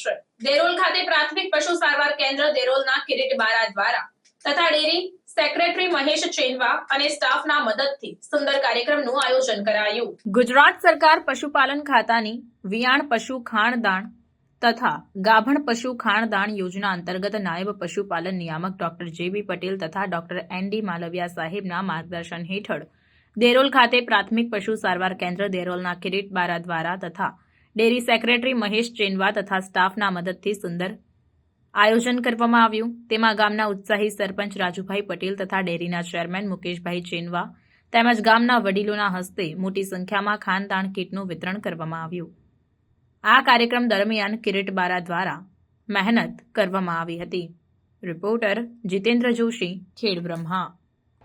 છે. દેરોલ ખાતે પ્રાથમિક પશુ સારવાર કેન્દ્ર દેરોલના કિરીટ બારા દ્વારા તથા ડેરી સેક્રેટરી મહેશ ચેનવા અને સ્ટાફના મદદથી સુંદર કાર્યક્રમનું આયોજન કરાયું. ગુજરાત સરકાર પશુપાલન ખાતાની વિયાણ પશુ ખાણદાણ તથા ગાભણ પશુ ખાણદાણ યોજના અંતર્ગત નાયબ પશુપાલન નિયામક ડોક્ટર જેબી પટેલ તથા ડોક્ટર એન ડી માલવિયા સાહેબના માર્ગદર્શન હેઠળ દેરોલ ખાતે પ્રાથમિક પશુ સારવાર કેન્દ્ર દેરોલના કિરીટ બારા દ્વારા તથા ડેરી સેક્રેટરી મહેશ ચેનવા તથા સ્ટાફના મદદથી સુંદર આયોજન કરવામાં આવ્યું. તેમાં ગામના ઉત્સાહી સરપંચ રાજુભાઈ પટેલ તથા ડેરીના ચેરમેન મુકેશભાઈ ચેનવા તેમજ ગામના વડીલોના હસ્તે મોટી સંખ્યામાં ખાનદાન કીટનું વિતરણ કરવામાં આવ્યું. આ કાર્યક્રમ દરમિયાન કિરીટ બારા દ્વારા મહેનત કરવામાં આવી હતી. રિપોર્ટર જીતેન્દ્ર જોશી ખેડ બ્રહ્મા